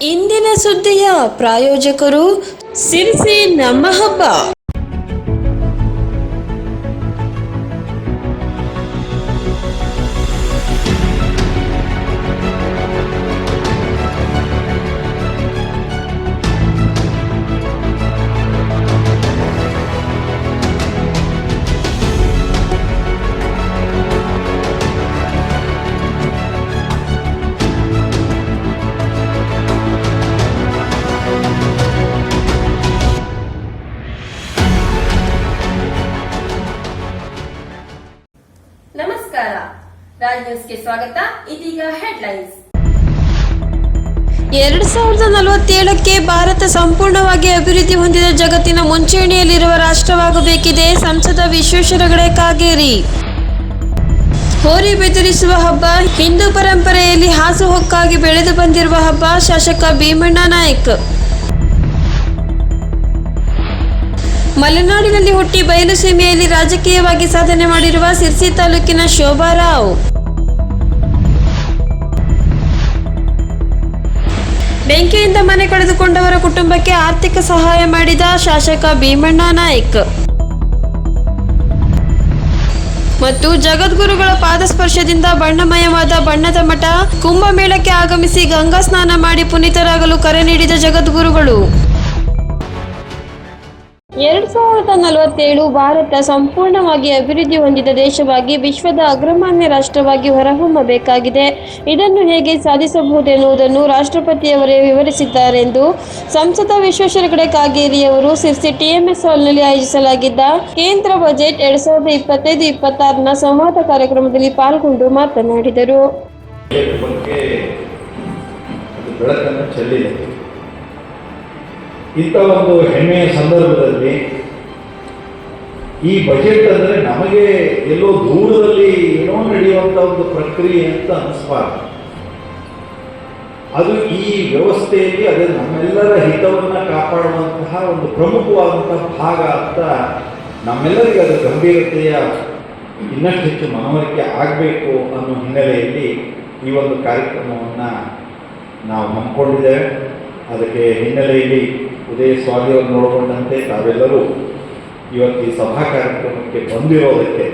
ಇಂದಿನ ಸುದ್ದಿಯ ಪ್ರಾಯೋಜಕರು ಸಿರಿಸಿ ನಮ್ಮ ಹಬ್ಬ ಭಾರತ ಸಂಪೂರ್ಣವಾಗಿ ಅಭಿವೃದ್ಧಿ ಹೊಂದಿದ ಜಗತ್ತಿನ ಮುಂಚೂಣಿಯಲ್ಲಿರುವ ರಾಷ್ಟ್ರವಾಗಬೇಕಿದೆ. ಸಂಸದ ವಿಶ್ವೇಶ್ವರ ಹೆಗಡೆ ಕಾಗೇರಿ. ಹೋರಿ ಬೆದರಿಸುವ ಹಬ್ಬ, ಹಿಂದೂ ಪರಂಪರೆಯಲ್ಲಿ ಹಾಸುಹೊಕ್ಕಾಗಿ ಬೆಳೆದು ಬಂದಿರುವ ಹಬ್ಬ, ಶಾಸಕ ಭೀಮಣ್ಣ ನಾಯಕ್. ಮಲೆನಾಡಿನಲ್ಲಿ ಹುಟ್ಟಿ ಬಯಲು ಸೀಮೆಯಲ್ಲಿ ರಾಜಕೀಯವಾಗಿ ಸಾಧನೆ ಮಾಡಿರುವ ಸಿರ್ಸಿ ತಾಲೂಕಿನ ಶೋಭಾ ಬೆಂಕಿಯಿಂದ ಮನೆ ಕಳೆದುಕೊಂಡವರ ಕುಟುಂಬಕ್ಕೆ ಆರ್ಥಿಕ ಸಹಾಯ ಮಾಡಿದ ಶಾಸಕ ಭೀಮಣ್ಣ ನಾಯ್ಕ್. ಮತ್ತು ಜಗದ್ಗುರುಗಳ ಪಾದಸ್ಪರ್ಶದಿಂದ ಬಣ್ಣಮಯವಾದ ಬಣ್ಣದ ಮಠ, ಕುಂಭಮೇಳಕ್ಕೆ ಆಗಮಿಸಿ ಗಂಗಾ ಸ್ನಾನ ಮಾಡಿ ಪುನೀತರಾಗಲು ಕರೆ ನೀಡಿದ ಜಗದ್ಗುರುಗಳು. ಎರಡ್ ಸಾವಿರದ ನಲವತ್ತೇಳು ಭಾರತ ಸಂಪೂರ್ಣವಾಗಿ ಅಭಿವೃದ್ಧಿ ಹೊಂದಿದ ದೇಶವಾಗಿ ವಿಶ್ವದ ಅಗ್ರಮಾನ್ಯ ರಾಷ್ಟ್ರವಾಗಿ ಹೊರಹೊಮ್ಮಬೇಕಾಗಿದೆ. ಇದನ್ನು ಹೇಗೆ ಸಾಧಿಸಬಹುದೆನ್ನುವುದನ್ನು ರಾಷ್ಟ್ರಪತಿಯವರೇ ವಿವರಿಸಿದ್ದಾರೆಂದು ಸಂಸದ ವಿಶ್ವೇಶ್ವರ ಹೆಗಡೆ ಕಾಗೇರಿಯವರು ಸಿರ್ಸಿ ಟಿಎಂಎಸ್ ಹಾಲ್ನಲ್ಲಿ ಆಯೋಜಿಸಲಾಗಿದ್ದ ಕೇಂದ್ರ ಬಜೆಟ್ ಎರಡ್ ಸಾವಿರದ ಇಪ್ಪತ್ತೈದು ಇಪ್ಪತ್ತಾರನ ಸಂವಾದ ಕಾರ್ಯಕ್ರಮದಲ್ಲಿ ಪಾಲ್ಗೊಂಡು ಮಾತನಾಡಿದರು ಬಜೆಟ್ ಬಗ್ಗೆ ಅದು ಬೆಳಕನ್ನು ಚೆಲ್ಲಿದೆ ಇಂಥ ಒಂದು ಹೆಮ್ಮೆಯ ಸಂದರ್ಭದಲ್ಲಿ ಈ ಬಜೆಟ್ ಅಂದರೆ ನಮಗೆ ಎಲ್ಲೋ ದೂರದಲ್ಲಿ ಏನೋ ನಡೆಯುವಂಥ ಒಂದು ಪ್ರಕ್ರಿಯೆ ಅಂತ ಅನಿಸ್ಬಾರ್ದು. ಅದು ಈ ವ್ಯವಸ್ಥೆಯಲ್ಲಿ ಅದು ನಮ್ಮೆಲ್ಲರ ಹಿತವನ್ನು ಕಾಪಾಡುವಂತಹ ಒಂದು ಪ್ರಮುಖವಾದಂತಹ ಭಾಗ ಅಂತ ನಮ್ಮೆಲ್ಲರಿಗೆ ಅದು ಗಂಭೀರತೆಯ ಇನ್ನಷ್ಟು ಹೆಚ್ಚು ಮನವರಿಕೆ ಆಗಬೇಕು ಅನ್ನೋ ಹಿನ್ನೆಲೆಯಲ್ಲಿ ಈ ಒಂದು ಕಾರ್ಯಕ್ರಮವನ್ನು ನಾವು ಹಮ್ಮಿಕೊಂಡಿದ್ದೇವೆ. ಅದಕ್ಕೆ ಹಿನ್ನೆಲೆಯಲ್ಲಿ ಉದಯ ಸ್ವಾಮಿಯವರು ನೋಡಿಕೊಂಡಂತೆ ತಾವೆಲ್ಲರೂ ಇವತ್ತು ಈ ಸಭಾ ಕಾರ್ಯಕ್ರಮಕ್ಕೆ ಬಂದಿರೋದಕ್ಕೆ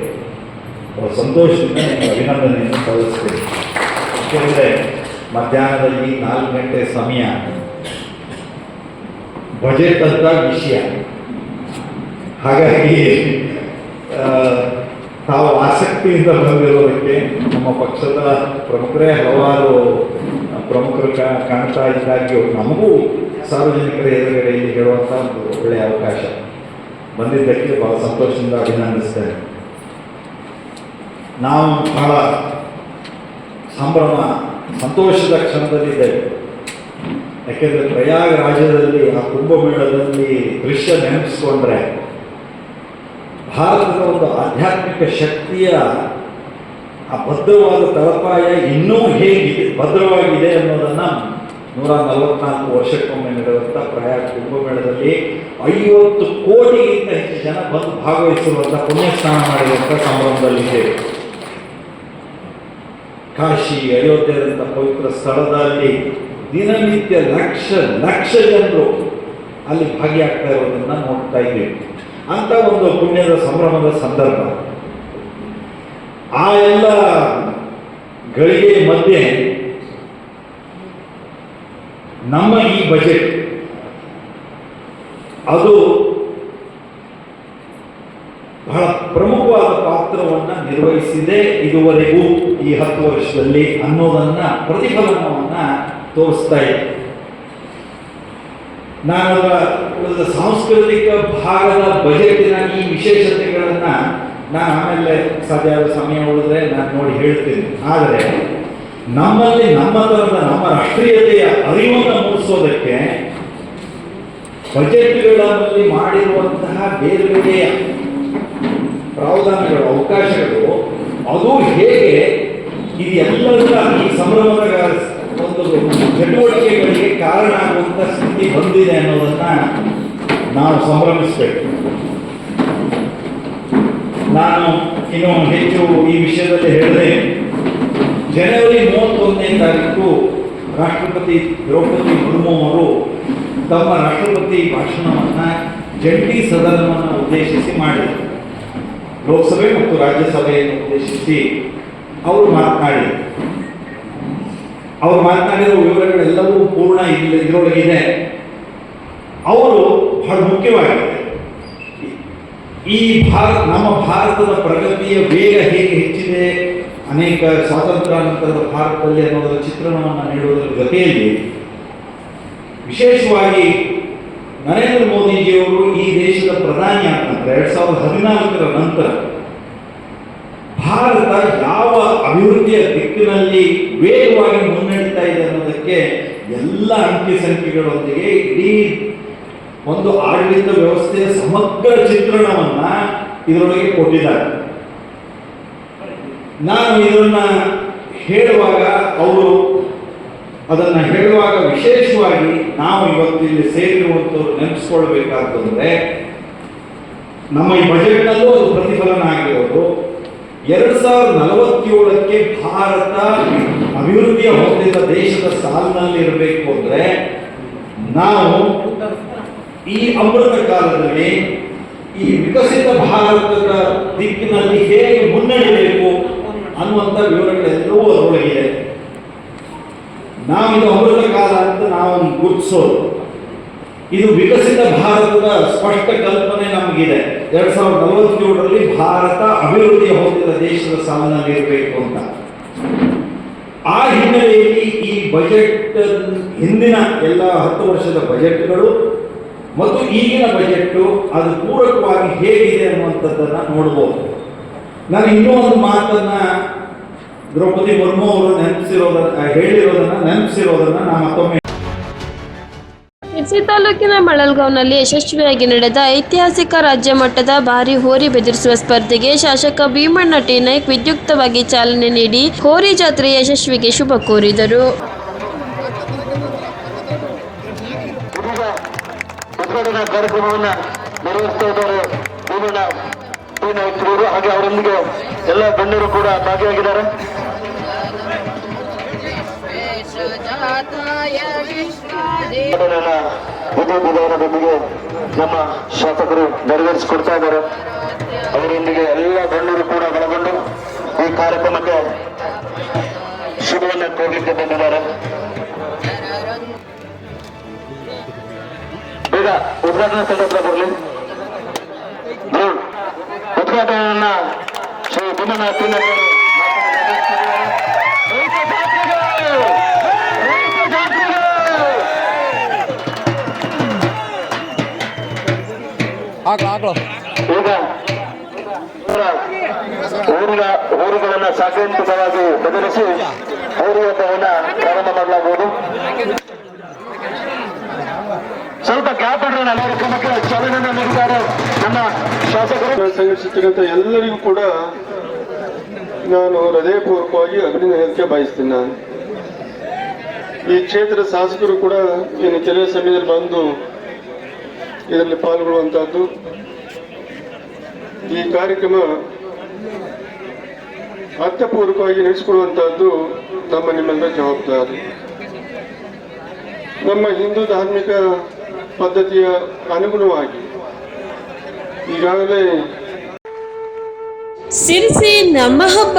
ಸಂತೋಷದಿಂದ ನಿಮಗೆ ಅಭಿನಂದನೆಯನ್ನು ಸಲ್ಲಿಸ್ತೇನೆ. ಯಾಕೆಂದರೆ ಮಧ್ಯಾಹ್ನದಲ್ಲಿ ನಾಲ್ಕು ಗಂಟೆ ಸಮಯ ಬಜೆಟ್ ಅಂತ ವಿಷಯ. ಹಾಗಾಗಿ ತಾವು ಆಸಕ್ತಿಯಿಂದ ಬಂದಿರೋದಕ್ಕೆ ನಮ್ಮ ಪಕ್ಷದ ಪ್ರಮುಖರೇ ಹಲವಾರು ಪ್ರಮುಖರು ಕಾಣ್ತಾ ಇದ್ದಾಗ್ಯೂ ನಮಗೂ ಸಾರ್ವಜನಿಕರ ಎದುರುಗಡೆಯಲ್ಲಿ ಹೇಳುವಂಥ ಒಂದು ಒಳ್ಳೆಯ ಅವಕಾಶ. ಬಂದಿದ್ದಕ್ಕೆ ಬಹಳ ಸಂತೋಷದಿಂದ ಅಭಿನಂದಿಸ್ತೇನೆ. ನಾವು ಬಹಳ ಸಂಭ್ರಮ, ಸಂತೋಷದ ಕ್ಷಣದಲ್ಲಿದ್ದೇವೆ. ಯಾಕೆಂದರೆ ಪ್ರಯಾಗ ರಾಜ್ಯದಲ್ಲಿ ಆ ಕುಂಭಮೇಳದಲ್ಲಿ ದೃಶ್ಯ ನೆನಪಿಸ್ಕೊಂಡ್ರೆ ಭಾರತದ ಒಂದು ಆಧ್ಯಾತ್ಮಿಕ ಶಕ್ತಿಯ ಆ ಭದ್ರವಾದ ತಳಪಾಯ ಇನ್ನೂ ಹೇಗಿದೆ, ಭದ್ರವಾಗಿದೆ ಅನ್ನೋದನ್ನು ನೂರ ನಲವತ್ನಾಲ್ಕು ವರ್ಷಕ್ಕೊಮ್ಮೆ ನಡೆಯುವಂಥ ಪ್ರಯಾಣ ಕುಂಭಮೇಳದಲ್ಲಿ ಐವತ್ತು ಕೋಟಿಗಿಂತ ಹೆಚ್ಚು ಜನ ಬಂದು ಭಾಗವಹಿಸಿರುವಂಥ ಪುಣ್ಯಸ್ನಾನ ಮಾಡಿರುವಂಥ ಸಂಭ್ರಮದಲ್ಲಿದ್ದೇವೆ ಕಾಶಿ ಅಯೋಧ್ಯೆದಂಥ ಪವಿತ್ರ ಸ್ಥಳದಲ್ಲಿ ದಿನನಿತ್ಯ ಲಕ್ಷ ಲಕ್ಷ ಜನರು ಅಲ್ಲಿ ಭಾಗಿಯಾಗ್ತಾ ಇರೋದನ್ನ ನೋಡ್ತಾ ಇದ್ದೇವೆ. ಅಂತ ಒಂದು ಪುಣ್ಯದ ಸಂಭ್ರಮದ ಸಂದರ್ಭ. ಆ ಎಲ್ಲ ಗಳಿಗೆ ಮಧ್ಯೆ ನಮ್ಮ ಈ ಬಜೆಟ್ ಅದು ಬಹಳ ಪ್ರಮುಖವಾದ ಪಾತ್ರವನ್ನು ನಿರ್ವಹಿಸಿದೆ ಇದುವರೆಗೂ ಈ ಹತ್ತು ವರ್ಷದಲ್ಲಿ ಅನ್ನೋದನ್ನ ಪ್ರತಿಫಲನವನ್ನ ತೋರಿಸ್ತಾ ಇದೆ. ನಾನು ಸಾಂಸ್ಕೃತಿಕ ಭಾಗದ ಬಜೆಟ್ನ ಈ ವಿಶೇಷತೆಗಳನ್ನ ನಾನು ಆಮೇಲೆ ಸಾಧ್ಯ ಆದ ಸಮಯ ಉಳಿದ್ರೆ ನಾನು ನೋಡಿ ಹೇಳ್ತೀನಿ. ಆದರೆ, ನಮ್ಮಲ್ಲಿ ನಮ್ಮ ತರದ ನಮ್ಮ ರಾಷ್ಟ್ರೀಯತೆಯ ಅರಿವನ್ನು ಮೂಡಿಸೋದಕ್ಕೆ ಬಜೆಟ್ಗಳಲ್ಲಿ ಮಾಡಿರುವಂತಹ ಬೇರೆ ಬೇರೆಯ ಪ್ರಾವಧಾನಗಳು, ಅವಕಾಶಗಳು, ಅದು ಹೇಗೆ ಇದು ಎಲ್ಲದರ ಈ ಸಂಭ್ರಮದ ಒಂದು ಚಟುವಟಿಕೆಗಳಿಗೆ ಕಾರಣ ಆಗುವಂಥ ಸ್ಥಿತಿ ಬಂದಿದೆ ಅನ್ನೋದನ್ನ ನಾವು ಸಂಭ್ರಮಿಸಬೇಕು. ನಾನು ಇನ್ನು ಹೆಚ್ಚು ಈ ವಿಷಯದಲ್ಲಿ ಹೇಳಿದೆ. ಜನವರಿ ಮೂವತ್ತೊಂದನೇ ತಾರೀಕು ರಾಷ್ಟ್ರಪತಿ ದ್ರೌಪದಿ ಮುರ್ಮು ಅವರು ತಮ್ಮ ರಾಷ್ಟ್ರಪತಿ ಭಾಷಣವನ್ನು ಜಂಟಿ ಸದನವನ್ನು ಉದ್ದೇಶಿಸಿ ಮಾಡಿದರು. ಲೋಕಸಭೆ ಮತ್ತು ರಾಜ್ಯಸಭೆಯನ್ನು ಉದ್ದೇಶಿಸಿ ಅವರು ಮಾತನಾಡಿದರು. ಅವರು ಮಾತನಾಡಿರೋ ವಿವರಗಳೆಲ್ಲವೂ ಪೂರ್ಣ ಇಲ್ಲ ಇದರೊಳಗಿದೆ ಅವರು ಬಹಳ ಮುಖ್ಯವಾಗಿದೆ ಈ ಭಾರತ, ನಮ್ಮ ಭಾರತದ ಪ್ರಗತಿಯ ವೇಗ ಹೇಗೆ ಹೆಚ್ಚಿದೆ? ಅನೇಕ ಸ್ವಾತಂತ್ರ್ಯಾನಂತರದ ಭಾರತದಲ್ಲಿ ಅನ್ನೋದರ ಚಿತ್ರಣವನ್ನು ನೀಡುವುದರ ಜೊತೆಯಲ್ಲಿ ವಿಶೇಷವಾಗಿ ನರೇಂದ್ರ ಮೋದಿಜಿಯವರು ಈ ದೇಶದ ಪ್ರಧಾನಿ ಆದ ನಂತರ ಎರಡ್ ಸಾವಿರದ ಹದಿನಾಲ್ಕರ ನಂತರ ಭಾರತ ಯಾವ ಅಭಿವೃದ್ಧಿಯ ದಿಕ್ಕಿನಲ್ಲಿ ವೇಗವಾಗಿ ಮುನ್ನಡೀತಾ ಇದೆ ಅನ್ನೋದಕ್ಕೆ ಎಲ್ಲ ಅಂಕಿ ಸಂಖ್ಯೆಗಳೊಂದಿಗೆ ಇಡೀ ಒಂದು ಆಡಳಿತ ವ್ಯವಸ್ಥೆಯ ಸಮಗ್ರ ಚಿತ್ರಣವನ್ನ ಇದರೊಳಗೆ ಕೊಟ್ಟಿದ್ದಾರೆ. ನಾನು ಇದನ್ನ ಹೇಳುವಾಗ ಅವರು ಅದನ್ನ ಹೇಳುವಾಗ ವಿಶೇಷವಾಗಿ ನಾವು ಇವತ್ತು ಇಲ್ಲಿ ಸೇರಿರುವಂಥವ್ರು ನಮ್ಮ ಈ ಬಜೆಟ್ನಲ್ಲೂ ಅದು ಪ್ರತಿಫಲನ ಆಗಿರೋದು. ಎರಡ್ ಸಾವಿರದ ನಲವತ್ತೇಳಕ್ಕೆ ಭಾರತ ಅಭಿವೃದ್ಧಿಯ ಹೊಂದಿದ ದೇಶದ ಸಾಲಿನಲ್ಲಿ ಇರಬೇಕು ಅಂದ್ರೆ, ನಾವು ಈ ಅಮೃತ ಕಾಲದಲ್ಲಿ ಈ ವಿಕಸಿತ ಭಾರತದ ದಿಕ್ಕಿನಲ್ಲಿ ಹೇಗೆ ಮುನ್ನಡೆಯಬೇಕು ಅನ್ನುವಂಥ ವಿವರಗಳೆಲ್ಲವೂ ಅದರೊಳಗಿದೆ ನಾವು ಇದು. ಅಮೃತ ಕಾಲ ಅಂತ ನಾವು ಗುರುತಿಸೋದು. ಇದು ವಿಕಸಿತ ಭಾರತದ ಸ್ಪಷ್ಟ ಕಲ್ಪನೆ ನಮಗಿದೆ. ಎರಡ್ ಸಾವಿರದ ನಲವತ್ತೇಳರಲ್ಲಿ ಭಾರತ ಅಭಿವೃದ್ಧಿ ಹೊಂದಿದ ದೇಶದ ಸಾಲಿನಲ್ಲಿ ಇರಬೇಕು ಅಂತ. ಆ ಹಿನ್ನೆಲೆಯಲ್ಲಿ ಈ ಬಜೆಟ್, ಹಿಂದಿನ ಎಲ್ಲ ಹತ್ತು ವರ್ಷದ ಬಜೆಟ್ಗಳು ಮತ್ತು ಈಗಿನ ಬಜೆಟ್ ಅದು ಪೂರಕವಾಗಿ ಹೇಗಿದೆ ಅನ್ನುವಂಥದ್ದನ್ನ ನೋಡ್ಬೋದು. ನಾನು ಇನ್ನೂ ಒಂದು ಮಾತನ್ನ ದ್ರೌಪದಿ ಮುರ್ಮು ಅವರು ನೆನಪಿಸಿರೋದನ್ನ ಹೇಳಿರೋದನ್ನ ನೆನಪಿಸಿರೋದನ್ನ ನಾನು ಮತ್ತೊಮ್ಮೆ ಶಿರ್ಸಿ ತಾಲೂಕಿನ ಮಳಲ್ಗಾಂವ್ನಲ್ಲಿ ಯಶಸ್ವಿಯಾಗಿ ನಡೆದ ಐತಿಹಾಸಿಕ ರಾಜ್ಯ ಮಟ್ಟದ ಭಾರಿ ಹೋರಿ ಬೆದರಿಸುವ ಸ್ಪರ್ಧೆಗೆ ಶಾಸಕ ಭೀಮಣ್ಣ ಟಿ ನಾಯ್ಕ್ ವಿದ್ಯುಕ್ತವಾಗಿ ಚಾಲನೆ ನೀಡಿ ಹೋರಿ ಜಾತ್ರೆ ಯಶಸ್ವಿಗೆ ಶುಭ ಕೋರಿದರು. ಉದ್ಘಾಟನಾ ಕಾರ್ಯಕ್ರಮವನ್ನ ನಿರ್ವಹಿಸ್ತಾ ಇದ್ದಾರೆ. ಭೀಮಣ್ಣ ಪೂರ್ಣ ವ್ಯಕ್ತಿಗಳು ಹಾಗೆ ಅವರೊಂದಿಗೆ ಎಲ್ಲ ಗಣ್ಯರು ಕೂಡ ಭಾಗಿಯಾಗಿದ್ದಾರೆ. ವಿಧಿವಿಧಾನದೊಂದಿಗೆ ನಮ್ಮ ಶಾಸಕರು ನೆರವೇರಿಸಿಕೊಡ್ತಾ ಇದ್ದಾರೆ. ಅವರೊಂದಿಗೆ ಎಲ್ಲ ಗಣ್ಯರು ಕೂಡ ಒಳಗೊಂಡು ಈ ಕಾರ್ಯಕ್ರಮಕ್ಕೆ ಶುಭವನ್ನು ಕೋರ್ಲಿಕ್ಕೆ ಬಂದಿದ್ದಾರೆ. ಬೇಗ ಉದ್ಘಾಟನಾ ಸಂದರ್ಭ ಬರಲಿ ಉದ್ಘಾಟನೆಯನ್ನ ಶ್ರೀ ಜಾತ್ರೆಗಳು! ಈಗ ಊರಿನ ಊರುಗಳನ್ನ ಸಾಂಕೇತಿಕವಾಗಿ ಬದಲಿಸಿ ಊರಿಯೋಟವನ್ನ ಪ್ರಾರಂಭ ಮಾಡಲಾಗುವುದು ಸ್ವಲ್ಪ ಗ್ಯಾಪ್ ಇಡ್ರೆ ನೀಡಿದ್ದಾರೆ ನಮ್ಮ ಶಾಸಕರು. ಸಂಘಟಿಸಿರ್ತಕ್ಕಂಥ ಎಲ್ಲರಿಗೂ ಕೂಡ ನಾನು ಹೃದಯಪೂರ್ವಕವಾಗಿ ಅಭಿನಂದನೆ ಬಯಸ್ತೀನಿ ನಾನು. ಈ ಕ್ಷೇತ್ರದ ಶಾಸಕರು ಕೂಡ ಇನ್ನು ಕೆಲವೇ ಸಮಯದಲ್ಲಿ ಬಂದು ಇದರಲ್ಲಿ ಪಾಲ್ಗೊಳ್ಳುವಂತಹದ್ದು. ಈ ಕಾರ್ಯಕ್ರಮ ಅರ್ಥಪೂರ್ವಕವಾಗಿ ನಡೆಸಿಕೊಡುವಂತಹದ್ದು ನಮ್ಮ ನಿಮ್ಮೆಲ್ಲರ ಜವಾಬ್ದಾರಿ. ನಮ್ಮ ಹಿಂದೂ ಧಾರ್ಮಿಕ ಪದ್ಧತಿಯ ಅನುಗುಣವಾಗಿ ಈಗಾಗಲೇ ಸಿರಿಸಿ ನಮ್ಮ ಹಬ್ಬ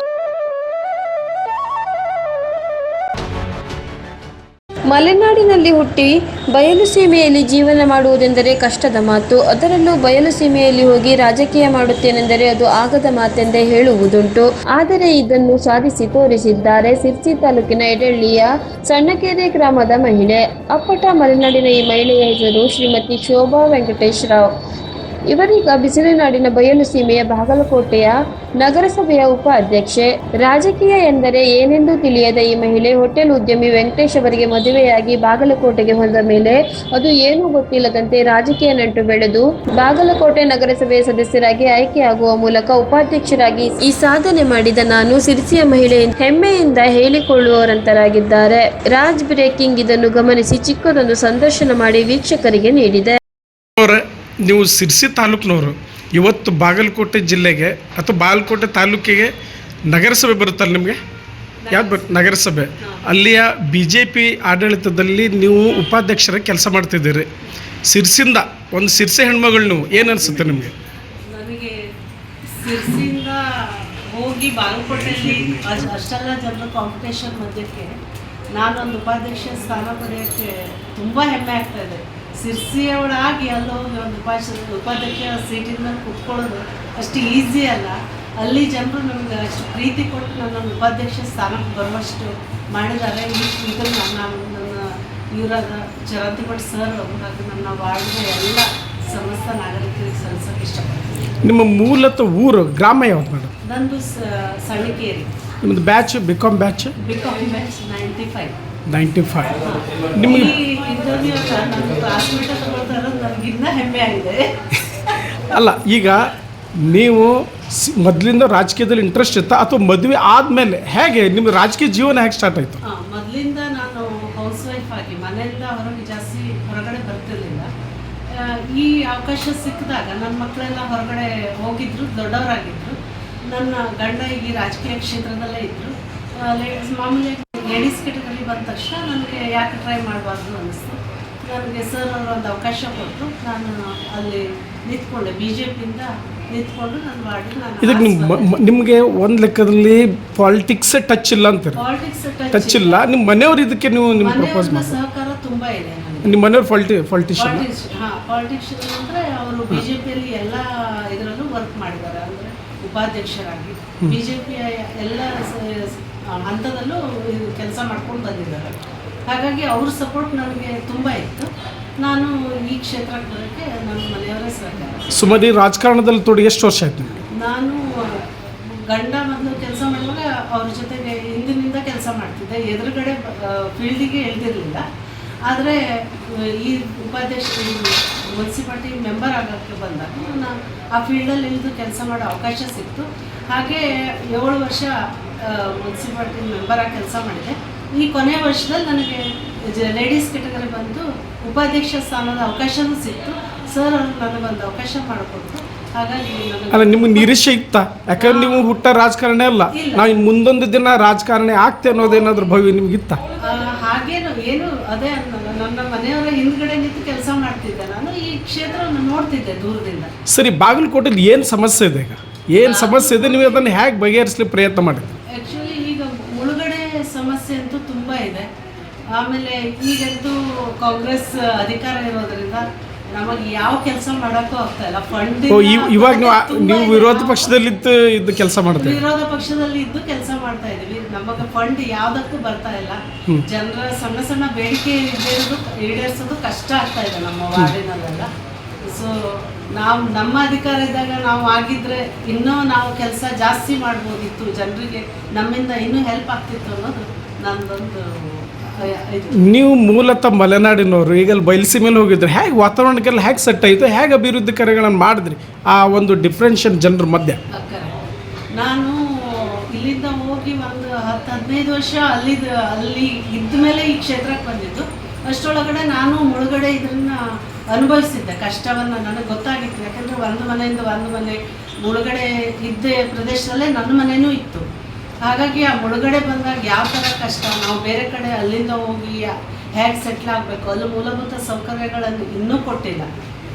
ಮಲೆನಾಡಿನಲ್ಲಿ ಹುಟ್ಟಿ ಬಯಲು ಸೀಮೆಯಲ್ಲಿ ಜೀವನ ಮಾಡುವುದೆಂದರೆ ಕಷ್ಟದ ಮಾತು. ಅದರಲ್ಲೂ ಬಯಲು ಸೀಮೆಯಲ್ಲಿ ಹೋಗಿ ರಾಜಕೀಯ ಮಾಡುತ್ತೇನೆಂದರೆ ಅದು ಆಗದ ಮಾತೆಂದೇ ಹೇಳುವುದುಂಟು. ಆದರೆ ಇದನ್ನು ಸಾಧಿಸಿ ತೋರಿಸಿದ್ದಾರೆ ಸಿರ್ಸಿ ತಾಲೂಕಿನ ಎಡಳ್ಳಿಯ ಸಣ್ಣಕೆರೆ ಗ್ರಾಮದ ಮಹಿಳೆ. ಅಪ್ಪಟ ಮಲೆನಾಡಿನ ಈ ಮಹಿಳೆಯ ಹೆಸರು ಶ್ರೀಮತಿ ಶೋಭಾ ವೆಂಕಟೇಶ್ ರಾವ್. ಇವರೀಗ ಬಿಸಿಲುನಾಡಿನ ಬಯಲು ಸೀಮೆಯ ಬಾಗಲಕೋಟೆಯ ನಗರಸಭೆಯ ಉಪಾಧ್ಯಕ್ಷೆ ರಾಜಕೀಯ ಎಂದರೆ ಏನೆಂದು ತಿಳಿಯದ ಈ ಮಹಿಳೆ ಹೋಟೆಲ್ ಉದ್ಯಮಿ ವೆಂಕಟೇಶ್ ಅವರಿಗೆ ಮದುವೆಯಾಗಿ ಬಾಗಲಕೋಟೆಗೆ ಹೊಂದ ಮೇಲೆ ಅದು ಏನೂ ಗೊತ್ತಿಲ್ಲದಂತೆ ರಾಜಕೀಯ ನಂಟು ಬೆಳೆದು ಬಾಗಲಕೋಟೆ ನಗರಸಭೆಯ ಸದಸ್ಯರಾಗಿ ಆಯ್ಕೆಯಾಗುವ ಮೂಲಕ ಉಪಾಧ್ಯಕ್ಷರಾಗಿ ಈ ಸಾಧನೆ ಮಾಡಿದ ನಾನು ಸಿರಿಸಿಯ ಮಹಿಳೆ ಹೆಮ್ಮೆಯಿಂದ ಹೇಳಿಕೊಳ್ಳುವವರಂತರಾಗಿದ್ದಾರೆ. ರಾಜ್ ಬ್ರೇಕಿಂಗ್ ಇದನ್ನು ಗಮನಿಸಿ ಚಿಕ್ಕದೊಂದು ಸಂದರ್ಶನ ಮಾಡಿ ವೀಕ್ಷಕರಿಗೆ ನೀಡಿದೆ. ನೀವು ಸಿರ್ಸಿ ತಾಲೂಕಿನವರು, ಇವತ್ತು ಬಾಗಲಕೋಟೆ ಜಿಲ್ಲೆಗೆ ಅಥವಾ ಬಾಗಲಕೋಟೆ ತಾಲೂಕಿಗೆ ನಗರಸಭೆ ಬರುತ್ತಲ್ಲ ನಿಮಗೆ? ಯಾವ್ದು ಬರ್, ನಗರಸಭೆ. ಅಲ್ಲಿಯ ಬಿ ಜೆ ಪಿ ಆಡಳಿತದಲ್ಲಿ ನೀವು ಉಪಾಧ್ಯಕ್ಷರ ಕೆಲಸ ಮಾಡ್ತಿದ್ದೀರಿ. ಸಿರ್ಸಿಂದ, ಒಂದು ಸಿರ್ಸಿ ಹೆಣ್ಮಗಳು ನೀವು, ಏನು ಅನಿಸುತ್ತೆ ನಿಮಗೆ? ನನಗೆ ಸಿರ್ಸಿಯಿಂದ ಹೋಗಿ ಬಾಗಲಕೋಟೆಯಲ್ಲಿ ಅಷ್ಟ್- ಅಷ್ಟೆಲ್ಲ ಜನರ ಕಾಂಪಿಟೇಷನ್ ಮಧ್ಯಕ್ಕೆ ನಾನೊಂದು ಉಪಾಧ್ಯಕ್ಷ ಸ್ಥಾನ ಪಡೆಯೋಕ್ಕೆ ತುಂಬ ಹೆಮ್ಮೆ ಆಗ್ತಾ ಇದೆ. ಸಿರ್ಸಿಯವಳಾಗಿ ಅಲ್ಲಿ ಹೋಗಿ ಒಂದು ಉಪಾಧ್ಯಕ್ಷ ಉಪಾಧ್ಯಕ್ಷ ಸೀಟಿನ ಮೇಲೆ ಕುತ್ಕೊಳ್ಳೋದು ಅಷ್ಟು ಈಸಿ ಅಲ್ಲ. ಅಲ್ಲಿ ಜನರು ನಮ್ಗೆ ಅಷ್ಟು ಪ್ರೀತಿ ಕೊಟ್ಟು ನನ್ನ ಉಪಾಧ್ಯಕ್ಷ ಸ್ಥಾನಕ್ಕೆ ಬರುವಷ್ಟು ಮಾಡಿದ್ದಾರೆ. ಈ ಇದನ್ನು ನಾನು ನನ್ನ ಇವರಾದ ಚರಂತಿ ಭಟ್ ಸರ್ ಅವರು ಹಾಗೂ ನನ್ನ ವಾರ್ಡ್ನ ಎಲ್ಲ ಸಮಸ್ತ ನಾಗರಿಕರಿಗೆ ಸಲ್ಲಿಸೋಕೆ ಇಷ್ಟಪಡ್ತೀನಿ. ನಿಮ್ಮ ಮೂಲತಃ ಊರು ಗ್ರಾಮ ಯಾವ್ದು ಮೇಡಮ್? ನಂದು ಸಣ್ಣಕೇರಿ ಸಣ್ಣಿಕೇರಿ ನಿಮ್ಮದು batch B com batch B com batch ninety five ninety five. ನಿಮಗೆ ಅಲ್ಲ ಈಗ ನೀವು ಮೊದಲಿಂದ ರಾಜಕೀಯದಲ್ಲಿ ಇಂಟ್ರೆಸ್ಟ್ ಇತ್ತಾ ಅಥವಾ ಮದುವೆ ಆದಮೇಲೆ? ಹೇಗೆ? ನಿಮ್ಮ ರಾಜಕೀಯ ಜೀವನ ಹೇಗೆ ಸ್ಟಾರ್ಟ್ ಆಯಿತು? ಮೊದಲಿಂದ ನಾನು ಹೌಸ್ ವೈಫ್ ಆಗಿ ಮನೆಯಿಂದ ಹೊರಗೆ ಜಾಸ್ತಿ ಹೊರಗಡೆ ಬರ್ತಿರಲಿಲ್ಲ. ಈ ಅವಕಾಶ ಸಿಕ್ಕಿದಾಗ ನನ್ನ ಮಕ್ಕಳೆಲ್ಲ ಹೊರಗಡೆ ಹೋಗಿದ್ರು ದೊಡ್ಡವರಾಗಿದ್ರು. ನನ್ನ ಗಂಡ ಈ ರಾಜಕೀಯ ಕ್ಷೇತ್ರದಲ್ಲೇ ಇದ್ದರು ಮಾಮೂಲಿ ಲೇಡೀಸ್ ಕೆಟಗರಿ ಬಂದ ತಕ್ಷಣ ನನಗೆ ಯಾಕೆ ಟ್ರೈ ಮಾಡಬಾರ್ದು ಅನ್ನಿಸ್ತು. ನನಗೆ ಸರ್ ಅವರು ಒಂದು ಅವಕಾಶ ಕೊಟ್ಟು ನಾನು ಅಲ್ಲಿ ನಿಂತ್ಕೊಂಡೆ. ಬಿ ಜೆ ಪಿಯಿಂದ ನಿಂತ್ಕೊಂಡು ನಾನು ಮಾಡಿ ಇದಕ್ಕೆ ನಿಮ್ಮ ನಿಮಗೆ ಒಂದು ಲೆಕ್ಕದಲ್ಲಿ ಪಾಲಿಟಿಕ್ಸ್ ಟಚ್ ಇಲ್ಲ ಅಂತಾರೆ? ಪಾಲಿಟಿಕ್ಸ್ ಟಚ್ ಇಲ್ಲ. ನಿಮ್ಮ ಮನೆಯವ್ರು ಇದಕ್ಕೆ ನೀವು ನಿಮ್ಮ ಪ್ರಪೋಸ್ ಮಾಡಿ ಸಹಕಾರ ತುಂಬ ಇದೆ ನಿಮ್ಮ ಮನೆಯವ್ರು ಪಾಲಿಟಿ ಪಾಲಿಟಿಷಿಯನ್ ಹಾಂ ಪಾಲಿಟಿಷಿಯನ್ ಅಂದರೆ ಅವರು ಬಿ ಜೆ ಪಿಯಲ್ಲಿ ಎಲ್ಲ ಇದರಲ್ಲೂ ವರ್ಕ್ ಮಾಡಿದ್ದಾರೆ. ಅಂದರೆ ಉಪಾಧ್ಯಕ್ಷರಾಗಿ. ಬಿ ಜೆ ಪಿಯ ಎಲ್ಲ ಹಂತದಲ್ಲೂ ಕೆಲಸ ಮಾಡ್ಕೊಂಡು ಬಂದಿದ್ದಾರೆ. ಹಾಗಾಗಿ ಅವ್ರ ಸಪೋರ್ಟ್ ನನಗೆ ತುಂಬ ಇತ್ತು. ನಾನು ಈ ಕ್ಷೇತ್ರಕ್ಕೆ ಬರೋಕ್ಕೆ ನನ್ನ ಮನೆಯವರೇ ಸಹಕಾರ. ಸುಮಾರು ಈ ರಾಜಕಾರಣದಲ್ಲಿ ತೊಡಗಿ ಎಷ್ಟು ವರ್ಷ ಆಯ್ತು ನಾನು ಗಂಡ ಮೊದಲು ಕೆಲಸ ಮಾಡುವಾಗ ಅವ್ರ ಜೊತೆಗೆ ಹಿಂದಿನಿಂದ ಕೆಲಸ ಮಾಡ್ತಿದ್ದೆ. ಎದುರುಗಡೆ ಫೀಲ್ಡಿಗೆ ಎಳ್ದಿರಲಿಲ್ಲ ಆದರೆ ಈ ಉಪಾಧ್ಯಕ್ಷ ಮುನ್ಸಿಪಾಲ್ಟಿ ಮೆಂಬರ್ ಆಗೋಕ್ಕೆ ಬಂದಾಗ ನಾನು ಆ ಫೀಲ್ಡಲ್ಲಿ ಇಳಿದು ಕೆಲಸ ಮಾಡೋ ಅವಕಾಶ ಸಿಕ್ತು. ಹಾಗೆ ಏಳು ವರ್ಷ ಮುನ್ಸಿಪಾಲ್ಟಿ ಮೆಂಬರ್ ಆಗಿ ಕೆಲಸ ಮಾಡಿದೆ. ಈ ಕೊನೆಯ ವರ್ಷದಲ್ಲಿ ನನಗೆ ಲೇಡೀಸ್ ಕೆಟಗರಿ ಬಂದು ಉಪಾಧ್ಯಕ್ಷ ಸ್ಥಾನದ ಅವಕಾಶನೂ ಸಿಕ್ತು. ಸರ್ ಅವರು ನನಗೊಂದು ಅವಕಾಶ ಮಾಡಿಕೊಟ್ಟು ಹಾಗಾಗಿ ಅಲ್ಲ ನಿಮ್ಗೆ ನಿರೀಕ್ಷೆ ಇತ್ತಾ? ಯಾಕಂದ್ರೆ ನೀವು ಹುಟ್ಟ ರಾಜಕಾರಣಿ ಅಲ್ಲ. ನಾವು ಇನ್ನು ಮುಂದೊಂದು ದಿನ ರಾಜಕಾರಣಿ ಆಗ್ತೆ ಅನ್ನೋದೇನಾದ್ರೂ ಭವ್ಯ ನಿಮ್ಗೆ ಇತ್ತ? ಹಾಗೇನು ಏನು ಅದೇ ನನ್ನ ಮನೆಯವರ ಹಿಂದ್ಗಡೆ ನಿಂತು ಕೆಲಸ ಮಾಡ್ತಿದ್ದೆ. ನಾನು ಈ ಕ್ಷೇತ್ರವನ್ನು ನೋಡ್ತಿದ್ದೆ ದೂರದಿಂದ. ಸರಿ ಬಾಗಲಕೋಟೆದು ಏನು ಸಮಸ್ಯೆ ಇದೆ ಈಗ? ಏನು ಸಮಸ್ಯೆ ಇದೆ? ನೀವು ಅದನ್ನು ಹೇಗೆ ಬಗೆಹರಿಸಲಿ ಪ್ರಯತ್ನ ಮಾಡಿದ್ರಿ ಆ್ಯಕ್ಚುಲಿ ಈಗ ಮುಳುಗಡೆ ಸಮಸ್ಯೆ ಅಂತೂ ತುಂಬ ಇದೆ ಆಮೇಲೆ ಈಗಂತೂ ಕಾಂಗ್ರೆಸ್ ಅಧಿಕಾರ ಇರೋದ್ರಿಂದ ನಮಗೆ ಯಾವ ಕೆಲಸ ಮಾಡೋಕ್ಕೂ ಆಗ್ತಾ ಇಲ್ಲ. ಫಂಡ್ ಇವಾಗ ನೀವು ವಿರೋಧ ಪಕ್ಷದಲ್ಲಿದ್ದು ಇದು ಕೆಲಸ ಮಾಡ್ತೀವಿ ವಿರೋಧ ಪಕ್ಷದಲ್ಲಿ ಇದ್ದು ಕೆಲಸ ಮಾಡ್ತಾ ಇದೀವಿ ನಮಗೆ ಫಂಡ್ ಯಾವ್ದಕ್ಕೂ ಬರ್ತಾ ಇಲ್ಲ. ಜನರ ಸಣ್ಣ ಸಣ್ಣ ಬೇಡಿಕೆ ಇದ್ದಿರೋದು ಈಡೇರಿಸೋದು ಕಷ್ಟ ಆಗ್ತಾ ಇದೆ ನಮ್ಮ ವಾರ್ಡಿನಲ್ಲೆಲ್ಲ. ಸೊ ನಾವು ನಮ್ಮ ಅಧಿಕಾರ ಇದ್ದಾಗ ನಾವು ಆಗಿದ್ರೆ ಇನ್ನೂ ನಾವು ಕೆಲಸ ಜಾಸ್ತಿ ಮಾಡ್ಬೋದಿತ್ತು. ಜನರಿಗೆ ನಮ್ಮಿಂದ ಇನ್ನೂ ಹೆಲ್ಪ್ ಆಗ್ತಿತ್ತು ಅನ್ನೋದು ನಂದೊಂದು ನೀವು ಮೂಲತಃ ಮಲೆನಾಡಿನವರು ಈಗ ಅಲ್ಲಿ ಬಯಲುಸೀಮೆಯಲ್ಲಿ ಹೋಗಿದ್ರಿ ಹೇಗೆ ವಾತಾವರಣಕ್ಕೆಲ್ಲ ಹೇಗೆ ಸೆಟ್ ಆಯಿತು, ಹೇಗೆ ಅಭಿವೃದ್ಧಿ ಕಾರ್ಯಗಳನ್ನು ಮಾಡಿದ್ರಿ? ಆ ಒಂದು ಡಿಫ್ರೆನ್ಷನ್ ಜನರ ಮಧ್ಯೆ. ನಾನು ಇಲ್ಲಿಂದ ಹೋಗಿ ಒಂದು ಹತ್ತು ಹದಿನೈದು ವರ್ಷ ಅಲ್ಲಿ ಅಲ್ಲಿ ಇದ್ದ ಮೇಲೆ ಈ ಕ್ಷೇತ್ರಕ್ಕೆ ಬಂದಿದ್ದು. ಅಷ್ಟರೊಳಗಡೆ ನಾನು ಮುಳುಗಡೆ ಇದನ್ನ ಅನುಭವಿಸಿದ್ದೆ, ಕಷ್ಟವನ್ನು ನನಗೆ ಗೊತ್ತಾಗಿತ್ತು. ಯಾಕಂದರೆ ಒಂದು ಮನೆಯಿಂದ ಒಂದು ಮನೆ ಮುಳುಗಡೆ ಇದ್ದ ಪ್ರದೇಶದಲ್ಲೇ ನನ್ನ ಮನೆಯೂ ಇತ್ತು. ಹಾಗಾಗಿ ಆ ಒಳಗಡೆ ಬಂದಾಗ ಯಾವ ಥರ ಕಷ್ಟ? ನಾವು ಬೇರೆ ಕಡೆ ಅಲ್ಲಿಂದ ಹೋಗಿ ಹೇಗೆ ಸೆಟ್ಲ್ ಆಗಬೇಕು? ಅಲ್ಲಿ ಮೂಲಭೂತ ಸೌಕರ್ಯಗಳನ್ನು ಇನ್ನೂ ಕೊಟ್ಟಿಲ್ಲ.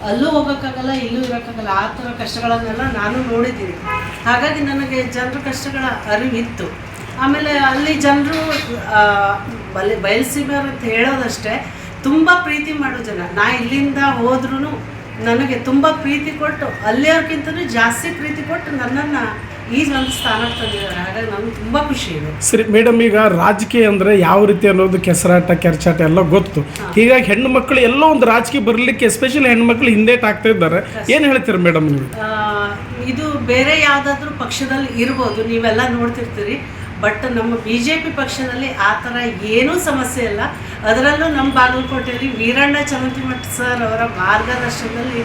ಅಲ್ಲೂ ಹೋಗೋಕ್ಕಾಗಲ್ಲ, ಇಲ್ಲೂ ಇರೋಕ್ಕಾಗಲ್ಲ. ಆ ಥರ ಕಷ್ಟಗಳನ್ನೆಲ್ಲ ನಾನು ನೋಡಿದ್ದೀನಿ. ಹಾಗಾಗಿ ನನಗೆ ಜನರ ಕಷ್ಟಗಳ ಅರಿವಿತ್ತು. ಆಮೇಲೆ ಅಲ್ಲಿ ಜನರು ಬಲಿ ಬಯಲುಸೀಮೆಯವರು ಅಂತ ಹೇಳೋದಷ್ಟೇ, ತುಂಬ ಪ್ರೀತಿ ಮಾಡೋ ಜನ. ನಾ ಇಲ್ಲಿಂದ ಹೋದ್ರೂ ನನಗೆ ತುಂಬ ಪ್ರೀತಿ ಕೊಟ್ಟು ಅಲ್ಲಿಯವ್ರಿಗಿಂತಲೂ ಜಾಸ್ತಿ ಪ್ರೀತಿ ಕೊಟ್ಟು ನನ್ನನ್ನು ಈ ಒಂದು ಸ್ಥಾನಕ್ಕೆ ತಂದಿದ್ದಾರೆ. ಹಾಗಾಗಿ ನನಗೆ ತುಂಬ ಖುಷಿ ಇದೆ. ಸರಿ ಮೇಡಮ್ ಈಗ ರಾಜಕೀಯ ಅಂದರೆ ಯಾವ ರೀತಿ ಅನ್ನೋದು ಕೆಸರಾಟ ಕೆರ್ಚಾಟ ಎಲ್ಲ ಗೊತ್ತು. ಹೀಗಾಗಿ ಹೆಣ್ಣು ಮಕ್ಕಳು ಎಲ್ಲೋ ಒಂದು ರಾಜಕೀಯ ಬರಲಿಕ್ಕೆ ಎಸ್ಪೆಷಲಿ ಹೆಣ್ಣು ಮಕ್ಕಳು ಹಿಂದೇಟ್ ಆಗ್ತಾ ಇದ್ದಾರೆ ಏನು ಹೇಳ್ತೀರಾ ಮೇಡಮ್ ನೀವು? ಇದು ಬೇರೆ ಯಾವುದಾದ್ರೂ ಪಕ್ಷದಲ್ಲಿ ಇರ್ಬೋದು. ನೀವೆಲ್ಲ ನೋಡ್ತಿರ್ತೀರಿ. ಬಟ್ ನಮ್ಮ ಬಿ ಜೆ ಪಿ ಪಕ್ಷದಲ್ಲಿ ಆ ಥರ ಏನೂ ಸಮಸ್ಯೆ ಇಲ್ಲ. ಅದರಲ್ಲೂ ನಮ್ಮ ಬಾಗಲಕೋಟೆಯಲ್ಲಿ ವೀರಣ್ಣ ಚಮಂತಿಮಠ ಸರ್ ಅವರ ಮಾರ್ಗದರ್ಶನದಲ್ಲಿ